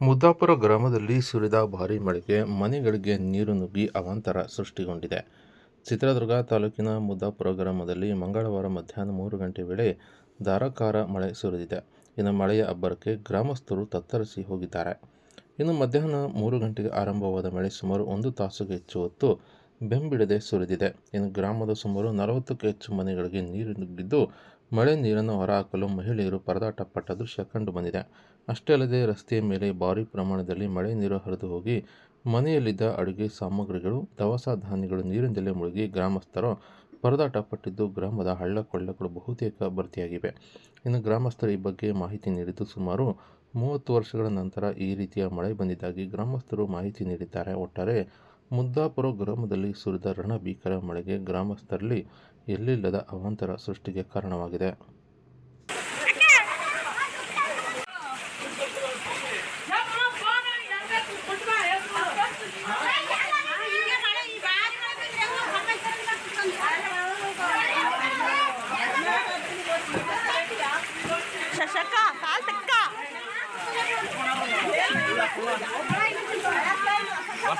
ಮುದ್ದಾಪುರ ಗ್ರಾಮದಲ್ಲಿ ಸುರಿದ ಭಾರಿ ಮಳೆಗೆ ಮನೆಗಳಿಗೆ ನೀರು ನುಗ್ಗಿ ಅವಾಂತರ ಸೃಷ್ಟಿಗೊಂಡಿದೆ. ಚಿತ್ರದುರ್ಗ ತಾಲೂಕಿನ ಮುದ್ದಾಪುರ ಗ್ರಾಮದಲ್ಲಿ ಮಂಗಳವಾರ ಮಧ್ಯಾಹ್ನ ಮೂರು ಗಂಟೆ ವೇಳೆ ಧಾರಾಕಾರ ಮಳೆ ಸುರಿದಿದೆ. ಇನ್ನು ಮಳೆಯ ಅಬ್ಬರಕ್ಕೆ ಗ್ರಾಮಸ್ಥರು ತತ್ತರಿಸಿ ಹೋಗಿದ್ದಾರೆ. ಇನ್ನು ಮಧ್ಯಾಹ್ನ ಮೂರು ಗಂಟೆಗೆ ಆರಂಭವಾದ ಮಳೆ ಸುಮಾರು ಒಂದು ತಾಸುಗೆ ಹೆಚ್ಚು ಹೊತ್ತು ಬೆಂಬಿಡದೆ ಸುರಿದಿದೆ. ಇನ್ನು ಗ್ರಾಮದ ಸುಮಾರು ನಲವತ್ತಕ್ಕೂ ಹೆಚ್ಚು ಮನೆಗಳಿಗೆ ನೀರು ನುಗ್ಗಿದ್ದು ಮಳೆ ನೀರನ್ನು ಹೊರಹಾಕಲು ಮಹಿಳೆಯರು ಪರದಾಟ ಪಟ್ಟ ದೃಶ್ಯ ಕಂಡು ಬಂದಿದೆ. ಅಷ್ಟೇ ಅಲ್ಲದೆ ರಸ್ತೆಯ ಮೇಲೆ ಭಾರೀ ಪ್ರಮಾಣದಲ್ಲಿ ಮಳೆ ನೀರು ಹರಿದು ಹೋಗಿ, ಮನೆಯಲ್ಲಿದ್ದ ಅಡುಗೆ ಸಾಮಗ್ರಿಗಳು, ದವಸ ಧಾನ್ಯಗಳು ನೀರಿನಲ್ಲೇ ಮುಳುಗಿ ಗ್ರಾಮಸ್ಥರು ಪರದಾಟ ಪಟ್ಟಿದ್ದು ಗ್ರಾಮದ ಹಳ್ಳ ಕೊಳ್ಳಗಳು ಬಹುತೇಕ ಭರ್ತಿಯಾಗಿವೆ. ಇನ್ನು ಗ್ರಾಮಸ್ಥರು ಈ ಬಗ್ಗೆ ಮಾಹಿತಿ ನೀಡಿದ್ದು ಸುಮಾರು ಮೂವತ್ತು ವರ್ಷಗಳ ನಂತರ ಈ ರೀತಿಯ ಮಳೆ ಬಂದಿದ್ದಾಗಿ ಗ್ರಾಮಸ್ಥರು ಮಾಹಿತಿ ನೀಡಿದ್ದಾರೆ. ಒಟ್ಟಾರೆ ಮುದ್ದಾಪುರ ಗ್ರಾಮದಲ್ಲಿ ಸುರಿದ ರಣಭೀಕರ ಮಳೆಗೆ ಗ್ರಾಮಸ್ಥರಲ್ಲಿ ಎಲ್ಲಿಲ್ಲದ ಅವಾಂತರ ಸೃಷ್ಟಿಗೆ ಕಾರಣವಾಗಿದೆ. ಶಶಕ್ಕ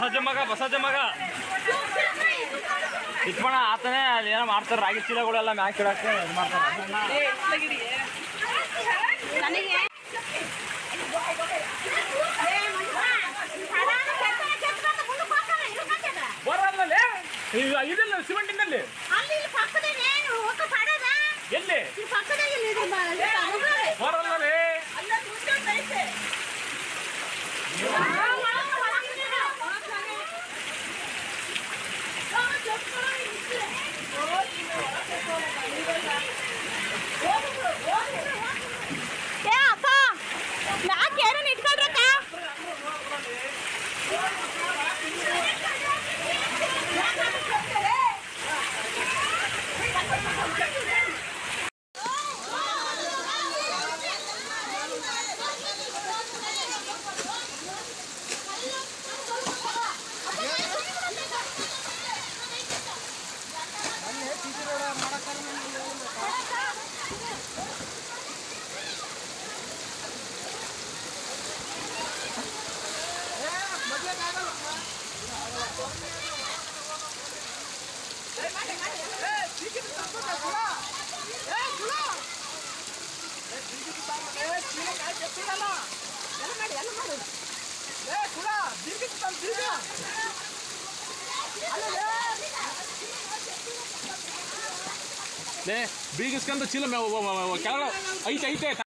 ಬಸಜ್ಜ ಮಗ ಇಟ್ಕೋಣ ಆತನೇ ಅಲ್ಲಿ ಏನೋ ಮಾಡ್ತಾರೆ ರಾಗಿ ಚೀಲಗಳೆಲ್ಲ ಮ್ಯಾಕ್ ಇಡಕ್ಕೆ ಇದು ಮಾಡ್ತಾರೆ. ಇದೆಲ್ಲ ಸಿಮೆಂಟಿನಲ್ಲಿ? ಎಲ್ಲಿ? ಬರಲ್ಲೇ ಬೀಗಿಸ್ಕೊಂಡು ಚೀಲ ಕೆಳಗೆ ಐತೆ ಐತೆ